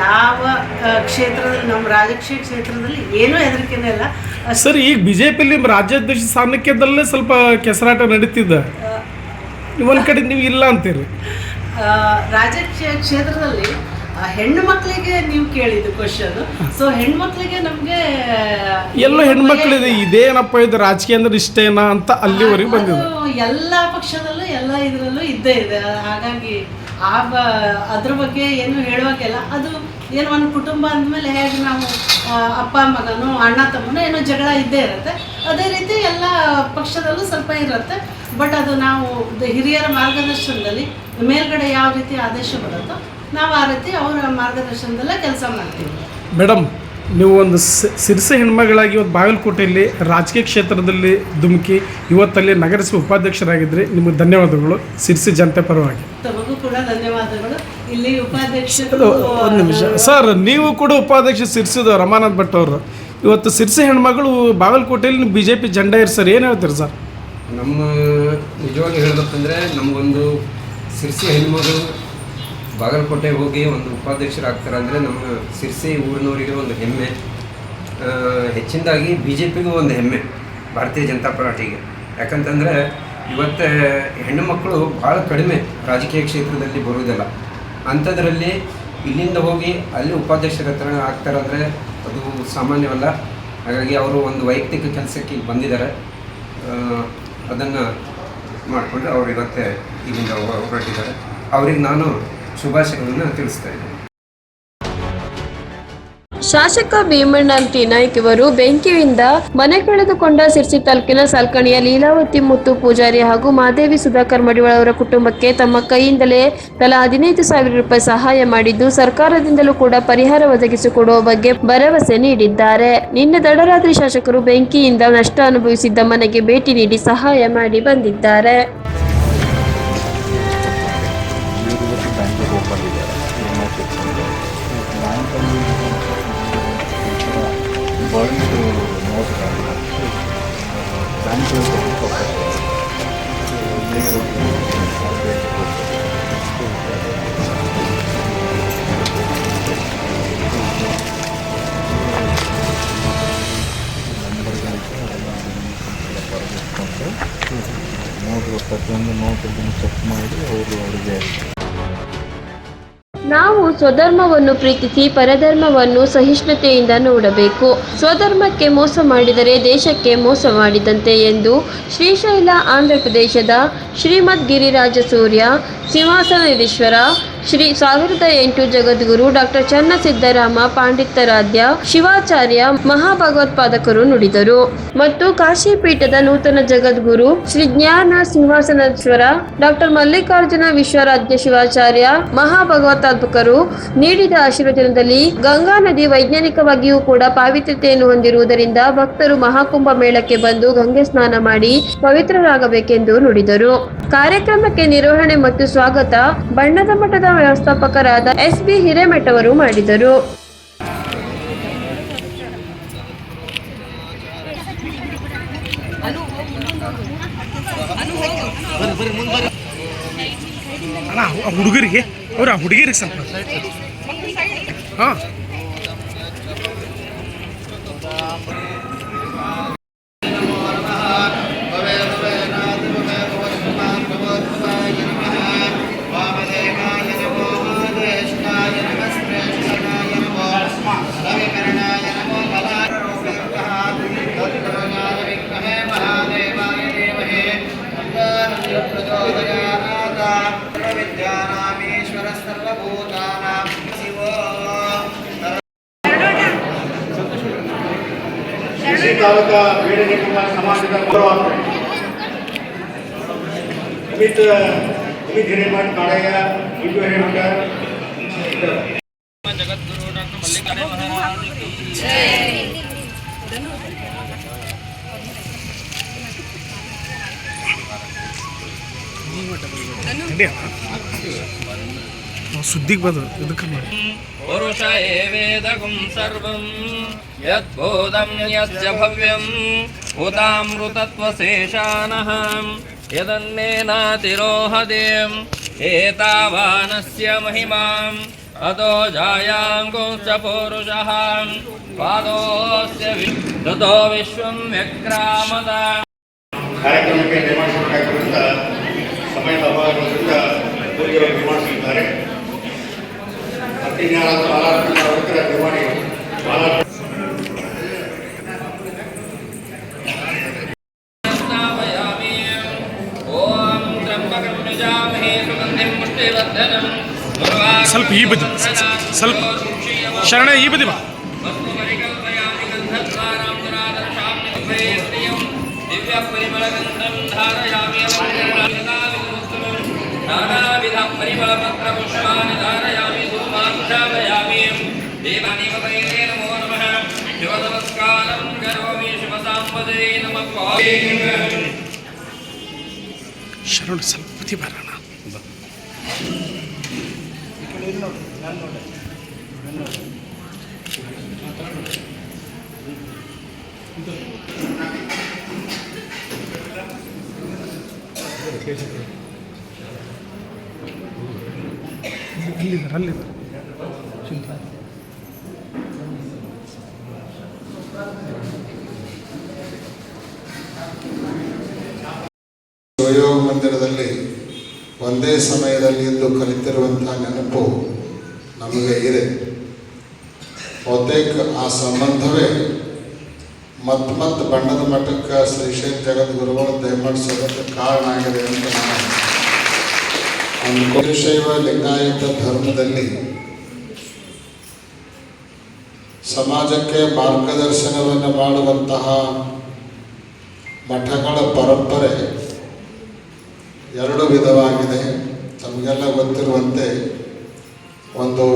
ಯಾವ ಕ್ಷೇತ್ರದಲ್ಲಿ ನಮ್ಮ ರಾಜಕೀಯ ಕ್ಷೇತ್ರದಲ್ಲಿ ಏನೂ ಹೆದರಿಕೆನೇ ಇಲ್ಲ. ಸರ್ ಈಗ ಬಿ ಜೆ ಪಿಲಿ ರಾಜ್ಯಾಧ್ಯಕ್ಷ ಸ್ಥಾನಕ್ಕೆದಲ್ಲೇ ಸ್ವಲ್ಪ ಕೆಸರಾಟ ನಡೀತಿದ್ದ ಒಂದು ಕಡೆ ನೀವು ಇಲ್ಲ ಅಂತೀರಿ. ರಾಜಕೀಯ ಕ್ಷೇತ್ರದಲ್ಲಿ ಹೆಣ್ಣು ಮಕ್ಕಳಿಗೆ ನೀವು ಕೇಳಿದ್ದು ಕ್ವಶನ್ ಸೊ ಹೆಣ್ಮಕ್ಳಿಗೆ ನಮಗೆ ಎಲ್ಲ ಹೆಣ್ಮಕ್ಳಿದೆ ಇದೇನಪ್ಪ ಇದು ರಾಜಕೀಯ ಅಂದ್ರೆ ಇಷ್ಟೇನಾ ಅಂತ ಅಲ್ಲಿವರೆಗೆ ಬಂದಿದೆ. ಎಲ್ಲ ಪಕ್ಷದಲ್ಲೂ ಎಲ್ಲ ಇದರಲ್ಲೂ ಇದ್ದೇ ಇದೆ. ಹಾಗಾಗಿ ಆ ಅದ್ರ ಬಗ್ಗೆ ಏನು ಹೇಳುವಾಗೆಲ್ಲ ಅದು ಏನು ಒಂದು ಕುಟುಂಬ ಅಂದಮೇಲೆ ಹೇಗೆ ನಾವು ಅಪ್ಪ ಮಗನು ಅಣ್ಣ ತಮ್ಮನು ಏನೋ ಜಗಳ ಇದ್ದೇ ಇರುತ್ತೆ. ಅದೇ ರೀತಿ ಎಲ್ಲ ಪಕ್ಷದಲ್ಲೂ ಸ್ವಲ್ಪ ಇರುತ್ತೆ. ಬಟ್ ಅದು ನಾವು ಹಿರಿಯರ ಮಾರ್ಗದರ್ಶನದಲ್ಲಿ ಮೇಲ್ಗಡೆ ಯಾವ ರೀತಿ ಆದೇಶ ಬರುತ್ತೋ ನಾವು ಆ ರೀತಿ ಅವರ ಮಾರ್ಗದರ್ಶನದಲ್ಲೇ ಕೆಲಸ ಮಾಡ್ತೀವಿ. ಮೇಡಮ್ ನೀವು ಒಂದು ಸಿರಿಸೆ ಸಿರ್ಸಿ ಹೆಣ್ಮಗಳಾಗಿ ಇವತ್ತು ಬಾಗಲಕೋಟೆಯಲ್ಲಿ ರಾಜಕೀಯ ಕ್ಷೇತ್ರದಲ್ಲಿ ಧುಮುಕಿ ಇವತ್ತಲ್ಲಿ ನಗರಸಭೆ ಉಪಾಧ್ಯಕ್ಷರಾಗಿದ್ದರೆ ನಿಮಗೆ ಧನ್ಯವಾದಗಳು. ಸಿರ್ಸಿ ಜನತೆ ಪರವಾಗಿ. ತಮಗೂ ಕೂಡ ಧನ್ಯವಾದಗಳು. ಇಲ್ಲಿ ಉಪಾಧ್ಯಕ್ಷರು ಒಂದು ನಿಮಿಷ. ಸರ್ ನೀವು ಕೂಡ ಉಪಾಧ್ಯಕ್ಷ ಸಿರ್ಸಿದ ರಮಾನಂದ್ ಭಟ್ ಅವರು. ಇವತ್ತು ಸಿರ್ಸಿ ಹೆಣ್ಮಗಳು ಬಾಗಲಕೋಟೆಯಲ್ಲಿ ಬಿ ಜೆ ಪಿ ಜಂಡ ಇರ್ ಸರ್ ಏನು ಹೇಳ್ತೀರಿ ಸರ್? ನಮ್ಮ ನಿಜವಾಗಿ ಹೇಳಬೇಕಂದ್ರೆ ನಮಗೊಂದು ಸಿರ್ಸಿ ಹೆಣ್ಮಗಳು ಬಾಗಲಕೋಟೆ ಹೋಗಿ ಒಂದು ಉಪಾಧ್ಯಕ್ಷರಾಗ್ತಾರೆ ಅಂದರೆ ನಮ್ಮ ಸಿರ್ಸಿ ಊರಿನವರಿಗೆ ಒಂದು ಹೆಮ್ಮೆ. ಹೆಚ್ಚಿನದಾಗಿ ಬಿ ಜೆ ಪಿಗೂ ಒಂದು ಹೆಮ್ಮೆ ಭಾರತೀಯ ಜನತಾ ಪಾರ್ಟಿಗೆ. ಯಾಕಂತಂದರೆ ಇವತ್ತು ಹೆಣ್ಣು ಮಕ್ಕಳು ಭಾಳ ಕಡಿಮೆ ರಾಜಕೀಯ ಕ್ಷೇತ್ರದಲ್ಲಿ ಬರುವುದಿಲ್ಲ. ಅಂಥದ್ರಲ್ಲಿ ಇಲ್ಲಿಂದ ಹೋಗಿ ಅಲ್ಲಿ ಉಪಾಧ್ಯಕ್ಷರ ಹತ್ರ ಆಗ್ತಾರಂದರೆ ಅದು ಸಾಮಾನ್ಯವಲ್ಲ. ಹಾಗಾಗಿ ಅವರು ಒಂದು ವೈಯಕ್ತಿಕ ಕೆಲಸಕ್ಕೆ ಬಂದಿದ್ದಾರೆ. ಅದನ್ನು ಮಾಡಿಕೊಂಡು ಅವರು ಇವತ್ತೇ ಇಲ್ಲಿಂದ ಹೊರಟಿದ್ದಾರೆ. ಅವ್ರಿಗೆ ನಾನು ಶುಭಾಶಯಗಳನ್ನು ತಿಳಿಸ್ತಾ ಇದ್ದೀನಿ. ಶಾಸಕ ಭೀಮಣ್ಣ ಟಿ ನಾಯ್ಕ್ ಇವರು ಬೆಂಕಿಯಿಂದ ಮನೆ ಕಳೆದುಕೊಂಡ ಸಿರ್ಸಿ ತಾಲೂಕಿನ ಸಾಲ್ಕಣಿಯ ಲೀಲಾವತಿ ಮುತ್ತು ಪೂಜಾರಿ ಹಾಗೂ ಮಾದೇವಿ ಸುಧಾಕರ್ ಮಡಿವಾಳ ಅವರ ಕುಟುಂಬಕ್ಕೆ ತಮ್ಮ ಕೈಯಿಂದಲೇ ತಲಾ ಹದಿನೈದು ಸಾವಿರ ರೂಪಾಯಿ ಸಹಾಯ ಮಾಡಿದ್ದು ಸರ್ಕಾರದಿಂದಲೂ ಕೂಡ ಪರಿಹಾರ ಒದಗಿಸಿಕೊಡುವ ಬಗ್ಗೆ ಭರವಸೆ ನೀಡಿದ್ದಾರೆ. ನಿನ್ನೆ ದಡರಾತ್ರಿ ಶಾಸಕರು ಬೆಂಕಿಯಿಂದ ನಷ್ಟ ಅನುಭವಿಸಿದ್ದ ಮನೆಗೆ ಭೇಟಿ ನೀಡಿ ಸಹಾಯ ಮಾಡಿ ಬಂದಿದ್ದಾರೆ. ಪ್ರತಿಯೊಂದು ನೋಟ್ ಚೆಕ್ ಮಾಡಿ ಅವರು ಅವರಿಗೆ ನಾವು ಸ್ವಧರ್ಮವನ್ನು ಪ್ರೀತಿಸಿ ಪರಧರ್ಮವನ್ನು ಸಹಿಷ್ಣುತೆಯಿಂದ ನೋಡಬೇಕು. ಸ್ವಧರ್ಮಕ್ಕೆ ಮೋಸ ಮಾಡಿದರೆ ದೇಶಕ್ಕೆ ಮೋಸ ಮಾಡಿದಂತೆ ಎಂದು ಶ್ರೀಶೈಲ ಆಂಧ್ರಪ್ರದೇಶದ ಶ್ರೀಮದ್ ಗಿರಿರಾಜ ಸೂರ್ಯ ಸಿಂಹಾಸನೇಶ್ವರ ಶ್ರೀ ಸಾವಿರದ ಎಂಟು ಜಗದ್ಗುರು ಡಾಕ್ಟರ್ ಚನ್ನಸಿದ್ದರಾಮ ಪಾಂಡಿತ್ಯರಾಧ್ಯ, ಶಿವಾಚಾರ್ಯ ಮಹಾಭಗವತ್ಪಾದಕರು ನುಡಿದರು. ಮತ್ತು ಕಾಶಿ ಪೀಠದ ನೂತನ ಜಗದ್ಗುರು ಶ್ರೀ ಜ್ಞಾನ ಸಿಂಹಾಸನೇಶ್ವರ ಡಾಕ್ಟರ್ ಮಲ್ಲಿಕಾರ್ಜುನ ವಿಶ್ವರಾಧ್ಯ ಶಿವಾಚಾರ್ಯ ಮಹಾಭಗವತಾತ್ಮಕರು ನೀಡಿದ ಆಶೀರ್ವಚನದಲ್ಲಿ ಗಂಗಾ ನದಿ ವೈಜ್ಞಾನಿಕವಾಗಿಯೂ ಕೂಡ ಪಾವಿತ್ರತೆಯನ್ನು ಹೊಂದಿರುವುದರಿಂದ ಭಕ್ತರು ಮಹಾಕುಂಭ ಮೇಳಕ್ಕೆ ಬಂದು ಗಂಗೆ ಸ್ನಾನ ಮಾಡಿ ಪವಿತ್ರರಾಗಬೇಕೆಂದು ನುಡಿದರು. ಕಾರ್ಯಕ್ರಮಕ್ಕೆ ನಿರ್ವಹಣೆ ಮತ್ತು ಸ್ವಾಗತ ಬಣ್ಣದ ಮಠದ ವ್ಯವಸ್ಥಾಪಕರಾದ ಎಸ್ ಬಿ ಹಿರೇಮಠ ಅವರು ಮಾಡಿದರು. ಅಣ್ಣ ಆ ಹುಡುಗರಿಗೆ ಅವ್ರು ಆ ಹುಡುಗಿರಿಗೆ ಸ್ವಲ್ಪ. ಹಾಂ. ಸಮಾಜದ ಗೌರವ ಅಮಿತ್ ಅಮಿತ್ ಹಿರೇಮಠ್ ಕಾಳಯ್ಯ ಇಂದು ಹಿರೇಮಠ ನಡಿ ಅಣ್ಣ. ನಾವು ಸುದ್ದಿಗೆ ಬಂದು ಇದಕ್ಕೆ ಮಾಡಿ पुरुष एवेदगुं सर्वं यद्बोधं यस्य भव्यं उतामृतत्वशेषानः यदन्नेनातिरोहदेम् एतावानस्य महिमाम् अतो जायाङ्गुश्च पुरुषः पादोऽस्य वि- ततो विश्वं व्यक्रामद ಕಾರ್ಯಕ್ರಮಕ್ಕೆ ನಿರ್ಮಾಣಿಸಬೇಕಾಗಿರುವಂಥ ಸಮಯದ ಅಭಾವದಿಂದ ಪೂರ್ತಿಗಳು ನಿರ್ಮಾಣಿಸಿದ್ದಾರೆ ಜ್ಞಾನದ ಬಾಲಾರ್ಪಿತ ಅವರ ದಿವಾಣಿ ಬಾಲಾರ್ಪಿತ ಸ್ವಲ್ಪ ಈ ಬದಿ ಸ್ವಲ್ಪ ಶರಣ ಈ ಬದಿ ಬಾ ಧಾರಯಾಮಿ गन्धद्वारां गुणादर्शामि प्रियं दिव्यपरिमलगन्धं धारयामि नानाविधपरिमलपत्रपुष्पाणि धारयामि धूमाक्षापयामि देवानीपतये नमो नमः शिवनमस्कारं करोमि शिवसाम्पदे नमः ಶರಣ ಸ್ವಲ್ಪ ಬದಿ ಬರೋಣ ಅಲ್ಲಿದ್ದಾರೆ ಅಲ್ಲಿದ್ದಾರೆ ಶಿವಯೋಗ ಮಂದಿರದಲ್ಲಿ ಒಂದೇ ಸಮಯದಲ್ಲಿ ಎಂದು ಕಲಿತಿರುವಂತಹ ನೆನಪು ನಮಗೆ ಇದೆ. ಬಹುತೇಕ ಆ ಸಂಬಂಧವೇ ಮತ್ ಮತ್ ಬಣ್ಣದ ಮಠಕ್ಕೆ ಶ್ರೀಶೈಲ ಜಗದ್ಗುರುಗಳು ದಯಮಾಡಿಸೋದಕ್ಕೆ ಕಾರಣ ಆಗಿದೆ ಅಂತ ನಾನು ಶೈವ ಲಿಂಗಾಯತ ಧರ್ಮದಲ್ಲಿ ಸಮಾಜಕ್ಕೆ ಮಾರ್ಗದರ್ಶನವನ್ನು ಮಾಡುವಂತಹ ಮಠಗಳ ಪರಂಪರೆ ಎರಡು ವಿಧವಾಗಿದೆ. ತಮಗೆಲ್ಲ ಗೊತ್ತಿರುವಂತೆ ಒಂದು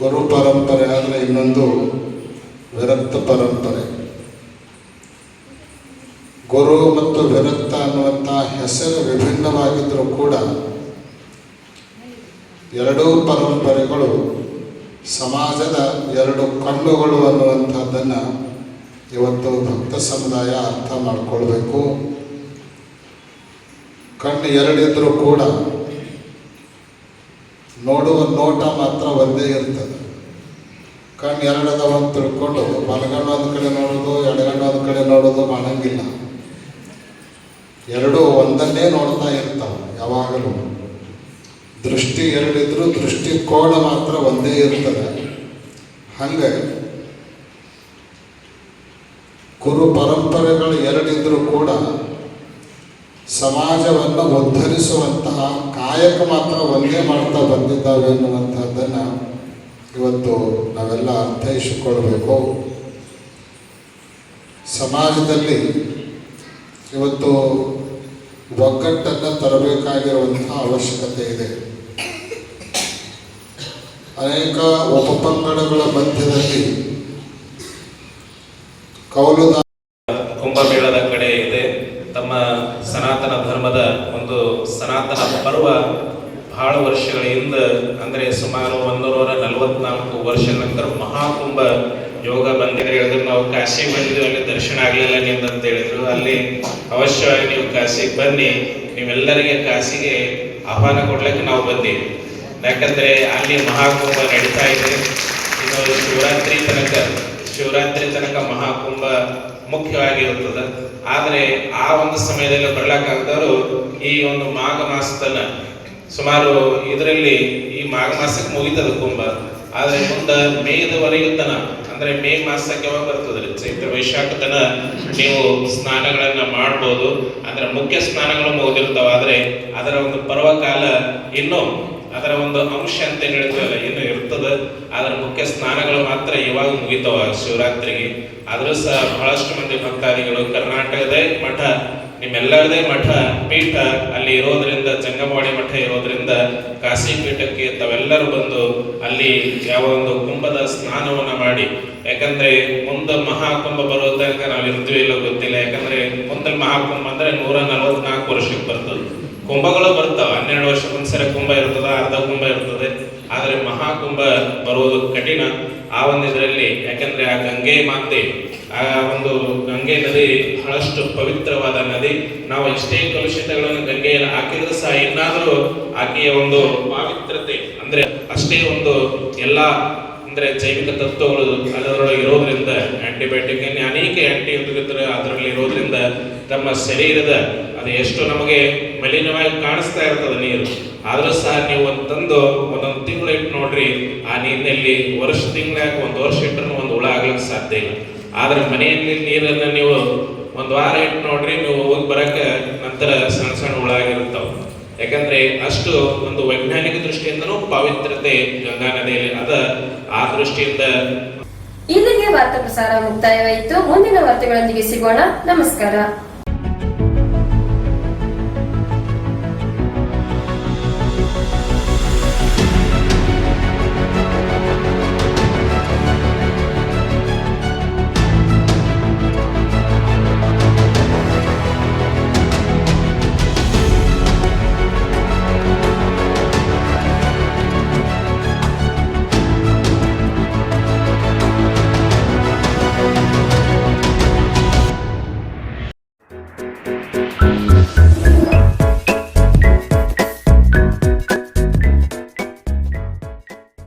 ಗುರು ಪರಂಪರೆ, ಆದರೆ ಇನ್ನೊಂದು ವಿರಕ್ತ ಪರಂಪರೆ. ಗುರು ಮತ್ತು ವಿರಕ್ತ ಅನ್ನುವಂಥ ಹೆಸರು ವಿಭಿನ್ನವಾಗಿದ್ದರೂ ಕೂಡ ಎರಡೂ ಪರಂಪರೆಗಳು ಸಮಾಜದ ಎರಡು ಕಣ್ಣುಗಳು ಅನ್ನುವಂಥದ್ದನ್ನು ಇವತ್ತು ಭಕ್ತ ಸಮುದಾಯ ಅರ್ಥ ಮಾಡಿಕೊಳ್ಬೇಕು. ಕಣ್ಣು ಎರಡಿದ್ರೂ ಕೂಡ ನೋಡುವ ನೋಟ ಮಾತ್ರ ಒಂದೇ ಇರ್ತದೆ. ಕಣ್ಣು ಎರಡದವ ಅಂತ ತಿಳ್ಕೊಂಡು ಬಲಗಣ್ಣು ಒಂದು ಕಡೆ ನೋಡೋದು ಎಡಗಣ್ಣು ಒಂದು ಕಡೆ ನೋಡೋದು ಮಾಡಂಗಿಲ್ಲ. ಎರಡೂ ಒಂದನ್ನೇ ನೋಡ್ತಾ ಇರ್ತಾವೆ ಯಾವಾಗಲೂ. ದೃಷ್ಟಿ ಎರಡಿದ್ರೂ ದೃಷ್ಟಿಕೋನ ಮಾತ್ರ ಒಂದೇ ಇರ್ತದೆ. ಹಂಗೆ ಕುರು ಪರಂಪರೆಗಳು ಎರಡಿದ್ರೂ ಕೂಡ ಸಮಾಜವನ್ನು ಉದ್ಧರಿಸುವಂತಹ ಕಾಯಕ ಮಾತ್ರ ಒಂದೇ ಮಾಡ್ತಾ ಬಂದಿದ್ದಾವೆ ಅನ್ನುವಂಥದ್ದನ್ನು ಇವತ್ತು ನಾವೆಲ್ಲ ಅರ್ಥೈಸಿಕೊಳ್ಬೇಕು. ಸಮಾಜದಲ್ಲಿ ಇವತ್ತು ಒಗ್ಗಟ್ಟನ್ನು ತರಬೇಕಾಗಿರುವಂತಹ ಅವಶ್ಯಕತೆ ಇದೆ. ಅನೇಕ ಉಪಪಂಗಡಗಳ ಮಧ್ಯದಲ್ಲಿ ಕೌಲುದ ಕುಂಭಮೇಳದ ಕಡೆ ಇದೆ. ತಮ್ಮ ಸನಾತನ ಧರ್ಮದ ಒಂದು ಸನಾತನ ಪರ್ವ ಬಹಳ ವರ್ಷಗಳ ಹಿಂದೆ, ಅಂದರೆ ಸುಮಾರು ಒಂದೂರ ನಲವತ್ನಾಲ್ಕು ವರ್ಷ ನಂತರ ಮಹಾಕುಂಭ ಯೋಗ ಬಂದಿದೆ ಹೇಳಿದ್ರು. ನಾವು ಕಾಶಿ ಬಂದಿದ್ದೀವಿ ಅಲ್ಲಿ ದರ್ಶನ ಆಗಲಿಲ್ಲ ನಿಮ್ದು ಅಂತ ಹೇಳಿದ್ರು. ಅಲ್ಲಿ ಅವಶ್ಯವಾಗಿ ನೀವು ಕಾಶಿಗೆ ಬನ್ನಿ. ನೀವೆಲ್ಲರಿಗೆ ಕಾಶಿಗೆ ಆಹ್ವಾನ ಕೊಡ್ಲಿಕ್ಕೆ ನಾವು ಬಂದೀವಿ. ಯಾಕಂದ್ರೆ ಅಲ್ಲಿ ಮಹಾಕುಂಭ ನಡೀತಾ ಇದೆ. ಇದು ಶಿವರಾತ್ರಿ ತನಕ ಶಿವರಾತ್ರಿ ತನಕ ಮಹಾಕುಂಭ ಮುಖ್ಯವಾಗಿರುತ್ತದೆ. ಆದರೆ ಆ ಒಂದು ಸಮಯದಲ್ಲಿ ಬರ್ಲಕ್ಕಾಗದವರು ಈ ಒಂದು ಮಾಘ ಮಾಸದನ್ನ ಸುಮಾರು ಇದರಲ್ಲಿ ಈ ಮಾಘ ಮಾಸಕ್ಕೆ ಮುಗಿತದ ಕುಂಭ. ಆದರೆ ಮುಂದೆ ಮೇದವರೆಗೂ ತನ, ಅಂದ್ರೆ ಮೇ ಮಾಸಕ್ಕೆ ಯಾವಾಗ ಬರ್ತದ್ರಿ ಚೈತ್ರ ವೈಶಾಖ ತನ ನೀವು ಸ್ನಾನಗಳನ್ನ ಮಾಡ್ಬೋದು. ಅಂದ್ರೆ ಮುಖ್ಯ ಸ್ನಾನಗಳು ಮುಗಿದಿರ್ತಾವ. ಆದರೆ ಅದರ ಒಂದು ಪರ್ವಕಾಲ ಇನ್ನೂ ಅದರ ಒಂದು ಅಂಶ ಅಂತ ಏನ್ ಹೇಳ್ತೀವಲ್ಲ ಇನ್ನು ಇರ್ತದೆ, ಅದರ ಮುಖ್ಯ ಸ್ನಾನಗಳು ಮಾತ್ರ ಇವಾಗ ಮುಗಿತಾವ ಶಿವರಾತ್ರಿಗೆ. ಆದರೂ ಸಹ ಬಹಳಷ್ಟು ಮಂದಿ ಭಕ್ತಾದಿಗಳು ಕರ್ನಾಟಕದ ಮಠ, ನಿಮ್ಮೆಲ್ಲರದೇ ಮಠ, ಪೀಠ ಅಲ್ಲಿ ಇರೋದ್ರಿಂದ ಜಂಗಮವಾಡಿ ಮಠ ಇರೋದ್ರಿಂದ ಕಾಶಿ ಪೀಠಕ್ಕೆ ತಾವೆಲ್ಲರೂ ಬಂದು ಅಲ್ಲಿ ಯಾವ ಒಂದು ಕುಂಭದ ಸ್ನಾನವನ್ನ ಮಾಡಿ. ಯಾಕಂದ್ರೆ ಮುಂದೆ ಮಹಾಕುಂಭ ಬರೋ ತನಕ ನಾವು ಇರ್ತೀವಿ ಇಲ್ಲ ಗೊತ್ತಿಲ್ಲ. ಯಾಕಂದ್ರೆ ಮುಂದೆ ಮಹಾಕುಂಭ ಅಂದ್ರೆ ನೂರ ನಲವತ್ನಾಲ್ಕು ವರ್ಷಕ್ಕೆ ಬರ್ತದೆ. ಕುಂಭಗಳು ಬರ್ತಾವ ಹನ್ನೆರಡು ವರ್ಷಕ್ಕೊಂದ್ಸರಿ ಕುಂಭ ಇರ್ತದ ಅರ್ಧ ಕುಂಭ ಇರ್ತದೆ ಆದರೆ ಮಹಾಕುಂಭ ಬರುವುದು ಕಠಿಣ. ಆ ಒಂದು ಇದರಲ್ಲಿ ಯಾಕಂದ್ರೆ ಆ ಗಂಗೆ ಮಾತೆ, ಆ ಒಂದು ಗಂಗೆ ನದಿ ಬಹಳಷ್ಟು ಪವಿತ್ರವಾದ ನದಿ. ನಾವು ಎಷ್ಟೇ ಕಲುಷಿತಗಳನ್ನು ಗಂಗೆಯಲ್ಲಿ ಹಾಕಿದ್ರು ಸಹ ಇನ್ನಾದರೂ ಆಕೆಯ ಒಂದು ಪಾವಿತ್ರತೆ ಅಂದ್ರೆ ಅಷ್ಟೇ ಒಂದು ಎಲ್ಲಾ, ಅಂದ್ರೆ ಜೈವಿಕ ತತ್ವಗಳು ಅದರೊಳಗೆ ಇರೋದ್ರಿಂದ ಆಂಟಿಬಯೋಟಿಕ್ ಅನೇಕ ಆಂಟಿ ಅದರಲ್ಲಿ ಇರೋದ್ರಿಂದ ತಮ್ಮ ಶರೀರದ ಅದು ಎಷ್ಟು ನಮಗೆ ಮಲಿನವಾಗಿ ಕಾಣಿಸ್ತಾ ಇರ್ತದೆ ನೀರು. ಆದರೂ ಸಹ ನೀವು ಒಂದು ತಂದು ಒಂದೊಂದು ತಿಂಗಳು ಇಟ್ಟು ನೋಡ್ರಿ, ಆ ನೀರಿನಲ್ಲಿ ವರ್ಷ ತಿಂಗಳಾಗ ಒಂದು ವರ್ಷ ಇಟ್ಟರೂ ಒಂದು ಹುಳ ಆಗ್ಲಿಕ್ಕೆ ಸಾಧ್ಯ ಇಲ್ಲ. ಆದ್ರೆ ಮನೆಯಲ್ಲಿ ನೀರನ್ನು ನೀವು ಒಂದು ವಾರ ಇಟ್ಟು ನೋಡ್ರಿ, ನೀವು ಹೋಗಿ ಬರಕ್ಕೆ ನಂತರ ಸಣ್ಣ ಸಣ್ಣ ಹುಳ ಆಗಿರ್ತಾವ ಯಾಕಂದ್ರೆ ಅಷ್ಟು ಒಂದು ವೈಜ್ಞಾನಿಕ ದೃಷ್ಟಿಯಿಂದನೂ ಪವಿತ್ರತೆ ಗಂಗಾ ನದಿಯಲ್ಲಿ ಅದ. ಆ ದೃಷ್ಟಿಯಿಂದ ಇಲ್ಲಿಗೆ ವಾರ್ತಾ ಪ್ರಸಾರ ಮುಕ್ತಾಯವಾಯಿತು. ಮುಂದಿನ ವಾರ್ತೆಗಳೊಂದಿಗೆ ಸಿಗೋಣ. ನಮಸ್ಕಾರ.